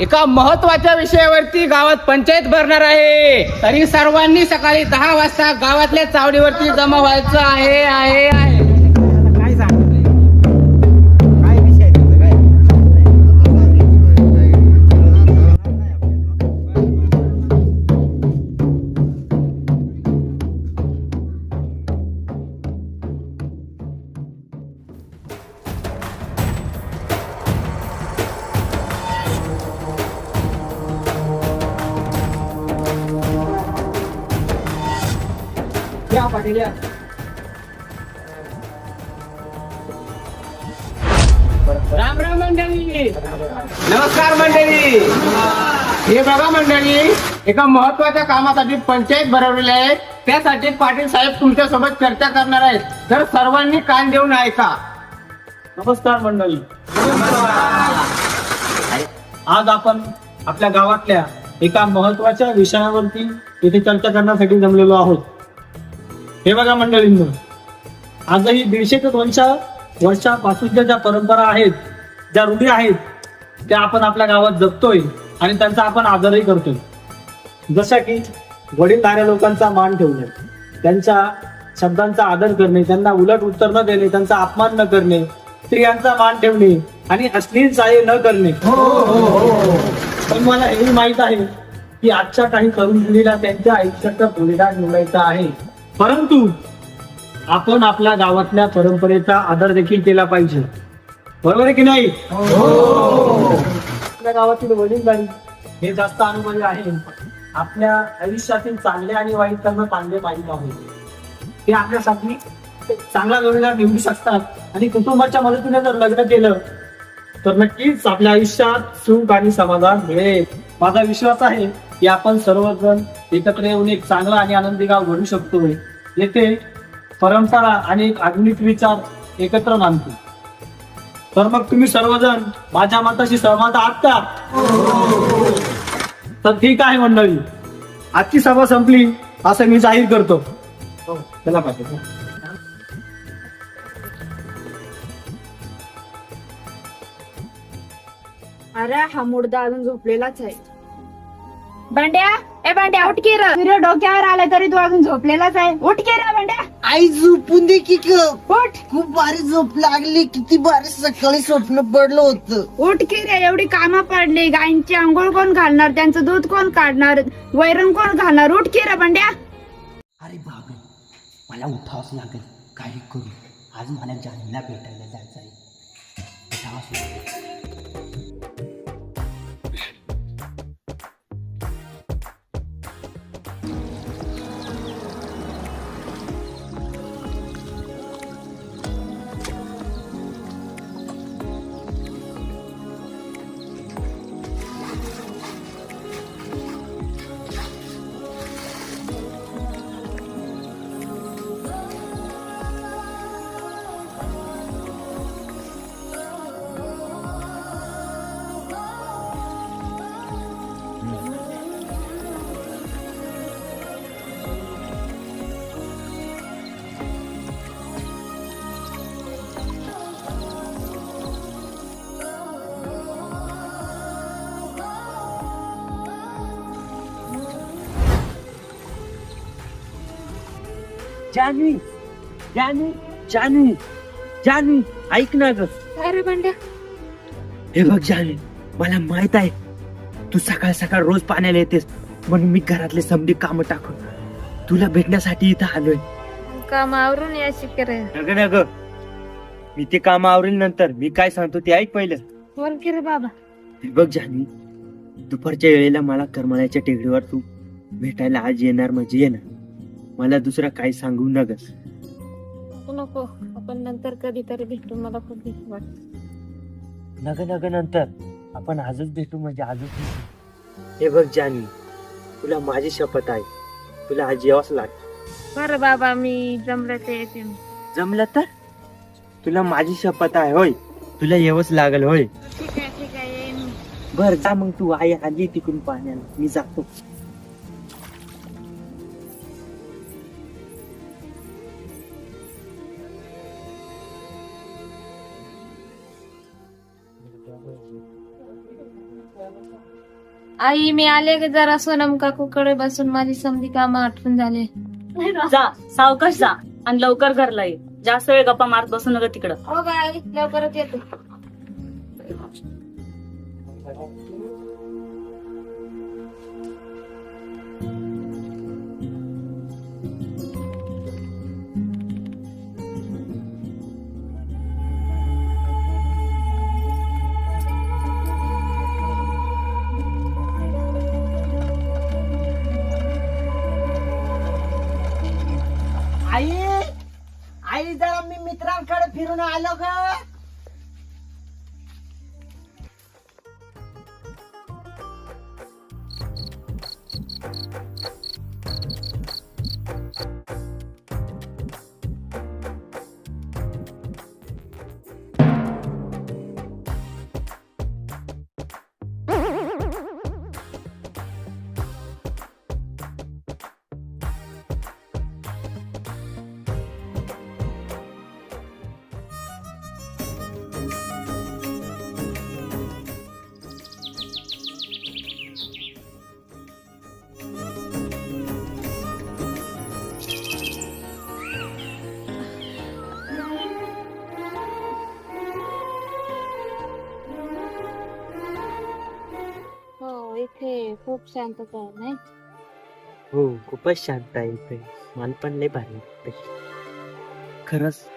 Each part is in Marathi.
एका महत्त्वाच्या विषयावरती गावात पंचायत भरणार आहे. तरी सर्वांनी सकाळी दहा वाजता गावातल्या चावडीवरती जमा व्हायचं आहे आहे एका महत्त्वाच्या कामासाठी पंचायत भरवलेली आहे. त्यासाठी पाटील साहेब तुमच्यासोबत चर्चा करणार आहेत. तर सर्वांनी कान देऊन ऐका. नमस्कार मंडळी. आज आपण आपल्या गावातल्या एका महत्त्वाच्या विषयावरती इथे चर्चा करण्यासाठी जमलेलो आहोत. हे बघा मंडळींनो आजही दीडशे ते दोनशे वर्षापासूनच्या ज्या परंपरा आहेत ज्या रूढी आहेत त्या आपण आपल्या गावात जपतोय आणि त्यांचा आपण आदरही करतोय. जशा की वडीलधाऱ्या लोकांचा मान ठेवणे त्यांच्या शब्दांचा आदर करणे त्यांना उलट उत्तर न देणे त्यांचा अपमान न करणे स्त्रियांचा मान ठेवणे आणि अश्लील चाळे न करणे. पण मला हेही माहीत आहे की आजच्या काही तरुण पिढीला त्यांच्या आयुष्याचा भूमिका निवडायचा आहे. परंतु आपण आपल्या गावातल्या परंपरेचा आदर देखील केला पाहिजे. बरोबर आहे की नाही? आपल्या गावातील वडीलधारी हे जास्त अनुभवी आहे आपल्या आयुष्यातील चांगले आणि वाईट कर्म चांगले पाहिजे आहोत ते आपल्यासाठी चांगला जोडीदार निवडू शकतात. आणि कुटुंबाच्या मदतीने जर लग्न केलं तर नक्कीच आपल्या आयुष्यात सुख आणि समाधान मिळेल. माझा विश्वास आहे की आपण सर्वजण एकत्र येऊन एक चांगला आणि आनंदी गाव घडू शकतो येथे परंपरा आणि एक आधुनिक विचार एकत्र मानतो. तर मग तुम्ही सर्वजण माझ्या मताशी सहमत आहात का? तर ठीक आहे मंडळी. आजची सभा संपली. असं मी जाहीर करतो. चला पाहिजे अरे हा मुर्दा अजून झोपलेलाच आहे. भांड्या ए भांड्या उठ की रे. तुझ्या डोक्यावर आला तरी तू अजून झोपलेलाच आहे. उठ की रे भांड्या. आई झोपून दे की उठ. खूप भारी झोप लागली किती भारी सकाळी स्वप्न पडलं होतं. उठ की रे एवढी कामं पडली. गायींची आंघोळ कोण घालणार? त्यांचं दूध कोण काढणार? वैरण कोण घालणार? उठ की रे भांड्या अरे बाबरे मला उठावंच लागेल. काही करू. आज मला जानला भेटायला जायचं आहे उठावंच लागेल. जानवी जानवी जानवी जानवी ऐक ना ग. अरे भांड्या? हे बघ जानवी मला माहीत आहे तू सकाळ सकाळ रोज पाण्याला येतेस म्हणून मी घरातले समधी काम टाकून तुला भेटण्यासाठी इथं आलोय. कामावरून या शिकर नग नग. मी ते काम आवरेल नंतर. मी काय सांगतो ते ऐक पहिलं. बोल की रे बाबा. हे बघ जानवी दुपारच्या वेळेला मला करमाळ्याच्या टेकडीवर तू भेटायला आज येणार म्हणजे ये ना. मला दुसरा काही सांगू नगस. तू नको. आपण नंतर कधीतरी भेटू. मला खूप भीती वाटते. नग नग नंतर. आपण आजच भेटू म्हणजे आजच भेटू. हे बघ जानवी तुला माझी शपथ आहे. तुला आज यावंच लागतं बरं बाबा मी जमलं ते येते. मी. जमलं तर? तुला माझी शपथ आहे होय. तुला येवच लागल होय. ठीक आहे ठीक आहे येईन मी. बर जा मग तू. आई आली तिकडून पाण्याला. मी जातो. आई मी आले की जरा सोनम काकूकडे बसून. माझी समधी कामं आठवून झाले. जा सावकाश जा आणि लवकर घरला ये. जास्त वेळ गप्पा मारत बसू नका तिकडं. हो बाई लवकरच येतो. आई आई जरा मी मित्रांकडे फिरून आलो ग. इथे खूप शांतता आहे. नाही हो खूपच शांत आहे इथे. मन पण लय भारी. खरंच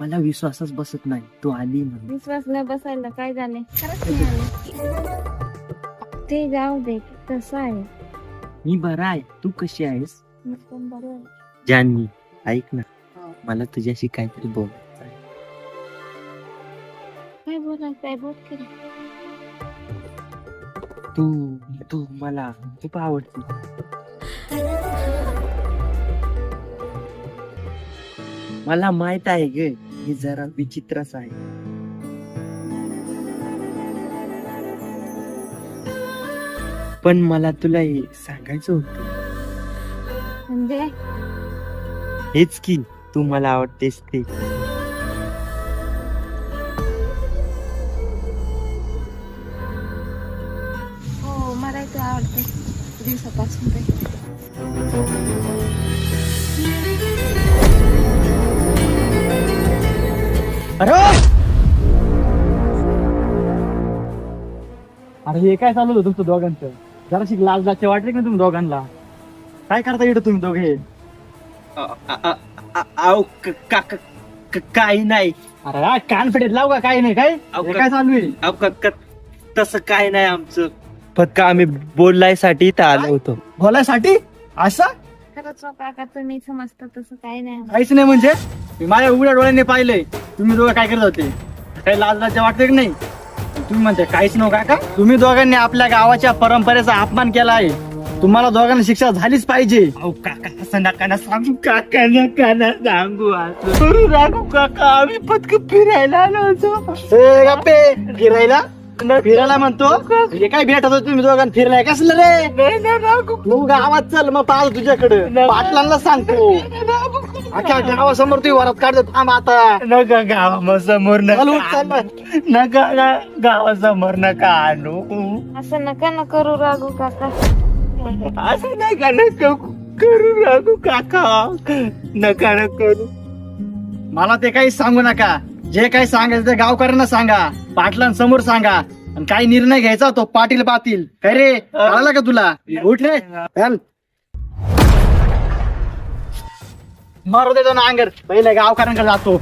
मला विश्वासच बसत नाही. तू आली म्हणून. विश्वास न बसायला काय झाले खरंच नाही आले ते जाऊ दे कसं आहे. मी बरा आहे. तू कशी आहेस? मी पण बरं आहे. जानवी ऐक ना. मला तुझ्याशी काहीतरी बोलायचं आहे. काय बोलायचं आहे बोल की रे. तू तू मला खूप आवडते. मला माहीत आहे ग हे जरा विचित्रच आहे. पण मला तुला हे सांगायचं होतं. म्हणजे? हेच की तू मला आवडतेस ते. अरे अरे हे काय चालू होतं तुमचं दोघांचं? जराशी लाज लाजचे वाटले का तुम्ही दोघांना? काय करता येतं तुम्ही दोघे? काही नाही. अरे कान फेटेत लाव का? काही नाही काय? काय चालू आहे? तसं काय नाही आमचं. फक्त आम्ही बोलायसाठी इथं आलो होतो. बोलायसाठी? असं खरंच हो काका तुम्ही समजता तसं काही नाही काहीच नाही म्हणजे? मी माझ्या उघड्या डोळ्यांनी पाहिलंय. तुम्ही दोघं काय करत होते? काही लाज लाज वाटते की नाही? तुम्ही म्हणते काहीच नव्हतं का तुम्ही दोघांनी आपल्या गावाच्या परंपरेचा अपमान केला आहे. तुम्हाला दोघांना शिक्षा झालीच पाहिजे. अहो काका असं नका ना सांगू. काका नका ना सांगू असं. करू रागू काका आम्ही फक्त फिरायला आलो होतो. ए, गप्पे फिरायला? फिरायला म्हणतो हे काय भेटत होतं तुम्ही दोघांना फिरलाय कसलं रे? तू गावात चल मग पाहतो तुझ्याकडे. पाटलांना सांगतो. अख्ख्या गावासमोर तू वरात काढतो थांब आता. नका गावासमोर नका. नका गावासमोर नका आणू. असं नका न करू रागू काका. असं नका नका करू रागू काका. नका न करू. मला ते काही सांगू नका. जे काही सांगायचं ते गावकऱ्यांना सांगा पाटलांसमोर सांगा. आणि काही निर्णय घ्यायचा तो पाटील पाटील काय रे? कळालं का तुला? उठ रे. चल. मारू देतो ना अंगर पहिले गावकऱ्यांकडे जातो.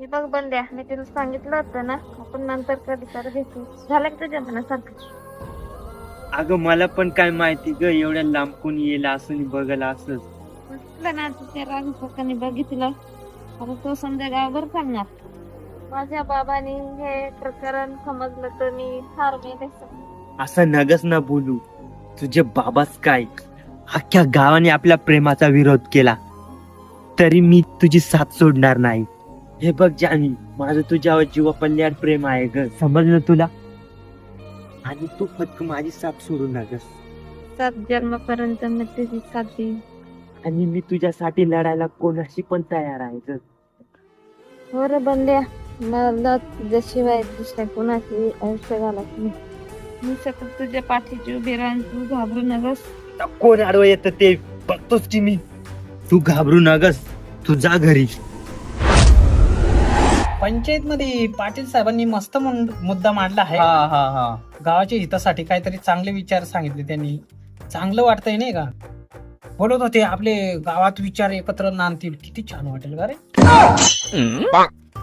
हे बघ बंड्या मी तुला सांगितलं होतं ना आपण नंतर कधी तर भेटू. झालं की तुझ्या मनासारखं? अगं मला पण काय माहिती ग एवढ्या लांब कोणी येईल असं बघायला असं म्हटलं ना तुझ्या राजू काकाने बघितलं आता तो समजा गावभर सांगणार माझ्या बाबांनी हे प्रकरण समजलं तर मी फार मेले असं नगस ना बोलू. तुझे बाबाच काय? अख्ख्या गावाने आपल्या प्रेमाचा विरोध केला. तरी मी तुझी साथ सोडणार नाही. हे बघ जानी माझं तुझ्यावर जीवा पल्ल्यावर प्रेम आहे ग. समजलं तुला? आणि तू फक्त माझी साथ सोडू नगस. सात जन्मापर्यंत मी तुझी साथ देईन. आणि मी तुझ्यासाठी लढायला कोणाशी पण तयार आहे ग. हो रे बंड्या मला तुझ्याशिवाय दुसऱ्या कोणाची आयुष्य घालत नाही. मी सतत तुझ्या पाठीची उभी राहून तू घाबरू नगस. आता कोण आडवं येतं ते बघतोच की मी? तू घाबरू नगस तू जा घरी. पंचायत मध्ये पाटील साहेबांनी मस्त मुं- मुद्दा मांडला आहे. हा हा हा. गावाच्या हितासाठी काहीतरी चांगले विचार सांगितले त्यांनी. चांगलं वाटतंय नाही का? बोलत होते आपले गावात विचार एकत्र नांदतील. किती छान वाटेल का रे.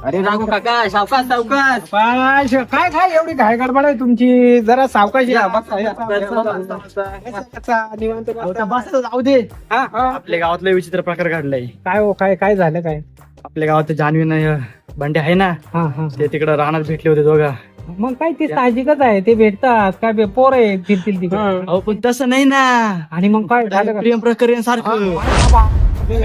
अरे राघू काका सावकाश सावकाश. पाश, काय काय एवढी घाय गडबड आहे तुमची? जरा सावकाश या. निवांत बसा. जाऊ दे. हा, हा. आपल्या गावातलं विचित्र प्रकार घडलाय काय हो काय काय झालं काय? आपल्या गावात जान्हवी नाही बंडे आहे ना? हा हा. ते तिकडे रानात भेटले होते दोघा. मग काय ते साहजिकच आहे ते भेटतात. काय बे- पोर आहे फिरतील तिकडे. अहो पण तसं नाही ना. आणि मग काय झालं का? प्रेम प्रकरण सारखं.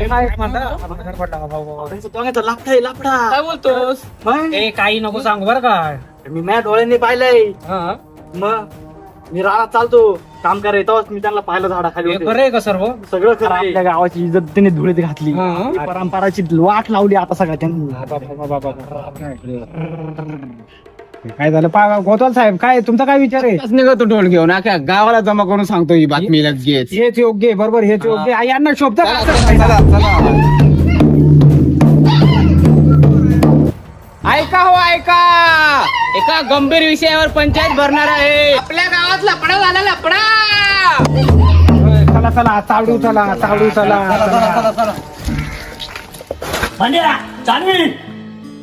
काय म्हणता? बाहेर पडला, बाबा, बाबा. दोघांचा लागताय लापडा. काय बोलतोस? मग ए काही नको सांगू बरं का. मी माझ्या डोळ्यांनी पाहिलंय. हा. मग मी रानात चालतो. काम करायचं तेव्हाच मी त्यांना पाहिलं झाडाखाली हे होते. खरं आहे का सर्व? सगळं खरं आहे. आपल्या गावाची इज्जत त्यांनी धुळीत घातली. हा. ही परंपराची वाट लावली आता सगळ्या त्यांनी काय झालं? पा गोतवाल साहेब काय तुमचा काय विचार आहे? निघतो ढोल घेऊन अख्या गावाला जमा करून सांगतो ही बातमी लगेच. हेच योग्य आहे, बरोबर हेच योग्य आहे. यांना शोभत चला, चला, चला. ऐका हो ऐका. एका गंभीर विषयावर पंचायत भरणार आहे. आपल्या गावात लपडा झाला लपडा चला चला चावडू चला चावडू चला भांड्या जान्हवी.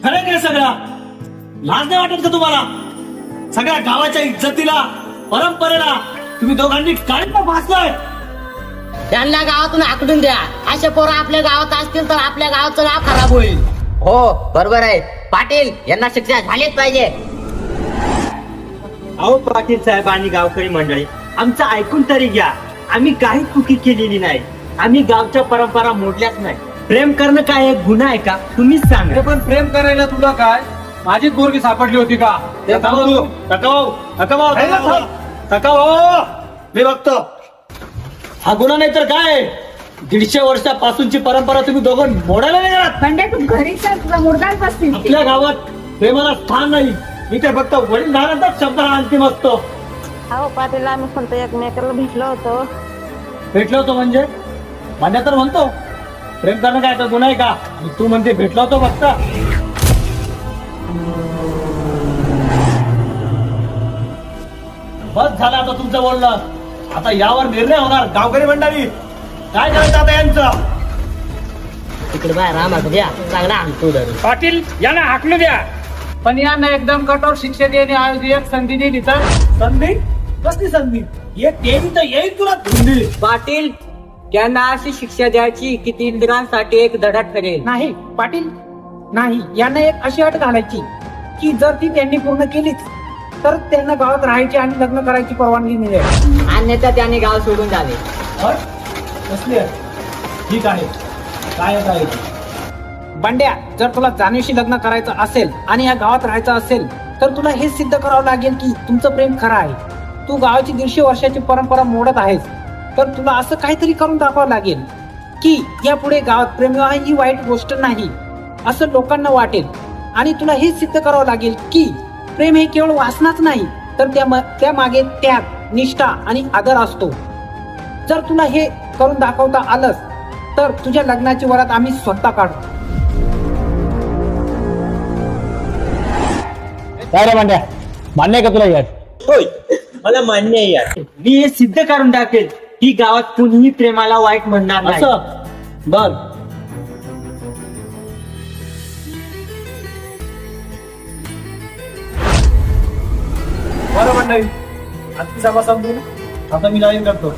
खरं काय सगळं? लाज नाही वाटत का तुम्हाला? सगळ्या गावाच्या इज्जतीला परंपरेला तुम्ही दोघांनी काळीपा फासलाय. त्यांना गावातून आकडून द्या. असे पोरं आपल्या गावात असतील तर आपल्या गावाचं नाव खराब होईल. हो बरोबर आहे. पाटील यांना शिक्षा झालीच पाहिजे. अहो पाटील साहेब आणि गावकरी मंडळी आमचं ऐकून तरी घ्या. आम्ही काही चुकी केलेली नाही. आम्ही गावच्या परंपरा मोडल्याच नाही. प्रेम करणं काय एक गुन्हा आहे का? तुम्हीच सांगा. पण प्रेम करायला तुला काय? माझीच पोरगी सापडली होती का. मी बघतो. हा गुन्हा नाही तर काय? दीडशे वर्षापासूनची परंपरा तुम्ही दोघं मोडायला नाही जात तू घरी चल बसतील आपल्या गावात प्रेमाला स्थान नाही. मी ते फक्त वडील धारणाचाच शब्द हा अंतिम असतो. अहो पाटील आम्ही फक्त एकमेकाला भेटलो होतो. भेटलो होतो म्हणजे? मान्य तर म्हणतो. प्रेम करणं काय तर गुन्हा आहे का? आणि तू म्हणते भेटलो होतो फक्त. बस झालं आता तुमचं बोलणं. आता यावर निर्णय होणार गावकरी मंडळी. काय करायचं आता यांचं? तिकडे बाहेर रामा द्या चांगला आणतो धरून. पाटील यांना हाकलू द्या. पण यांना एकदम कठोर शिक्षा देणे आयोजित एक संधी दिली तर? संधी? कसली संधी? एक देवी तर येईल तुला धुंदी. पाटील त्यांना अशी शिक्षा द्यायची की ती इंदिरांसाठी एक धडा ठरेल. नाही पाटील नाही यांना एक अशी अट घालायची की जर ती त्यांनी पूर्ण केलीच तर त्यांना गावात राहायची आणि लग्न करायची परवानगी मिळेल. अन्यथा त्याने गाव सोडून जावे. आहे? ठीक आहे. काय आहे? ती? बंड्या जर तुला जाणीवशी लग्न करायचं असेल आणि या गावात राहायचं असेल तर तुला हेच सिद्ध करावं लागेल की तुमचं प्रेम खरं आहे. तू गावाची दीडशे वर्षाची परंपरा मोडत आहेस तर तुला असं काहीतरी करून दाखवावं लागेल की यापुढे गावात प्रेम विवाह ही वाईट गोष्ट नाही. असं लोकांना वाटेल. आणि तुला हेच सिद्ध करावं लागेल की प्रेम हे केवळ वासनाच नाही तर त्या त्या मागे त्याग निष्ठा आणि आदर असतो. जर तुला हे करून दाखवता आलंस तर तुझ्या लग्नाची वरात आम्ही स्वतः काढू. काय रे मांड्या मान्य आहे का तुला यार? होय मला मान्य आहे यार. मी हे सिद्ध करून टाकेल की गावात कुणीही प्रेमाला वाईट म्हणणार नाही. असं? बर मंडळी आजची सभा संपली ना? आता मी जाहीर करतो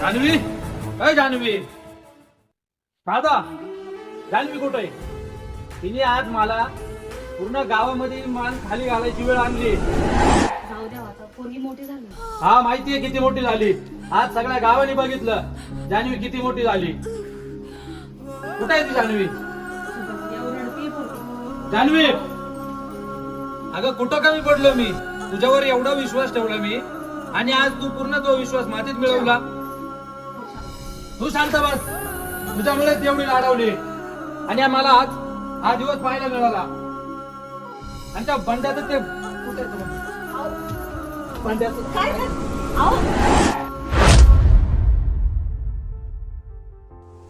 जानवी अय जानवी राधा जानवी कुठे? तिने आज मला पूर्ण गावामध्ये मान खाली घालायची वेळ आणली. जाऊ द्या आता पोरगी मोठी झाली. हा माहितीये किती मोठी झाली. आज सगळ्या गावाने बघितलं. जानवी किती मोठी झाली. कुठे आहे ती जान्हवी? जान्हवी? अगं कुठं कमी पडलो मी? तुझ्यावर एवढा विश्वास ठेवला मी. आणि आज तू पूर्ण तो विश्वास मातीत मिळवला. तू शांत बस. तुझ्यामुळेच एवढी लाडवली. आणि आम्हाला आज हा दिवस पाहायला मिळाला. आणि त्या बंड्याचं ते कुठे बंड्याचं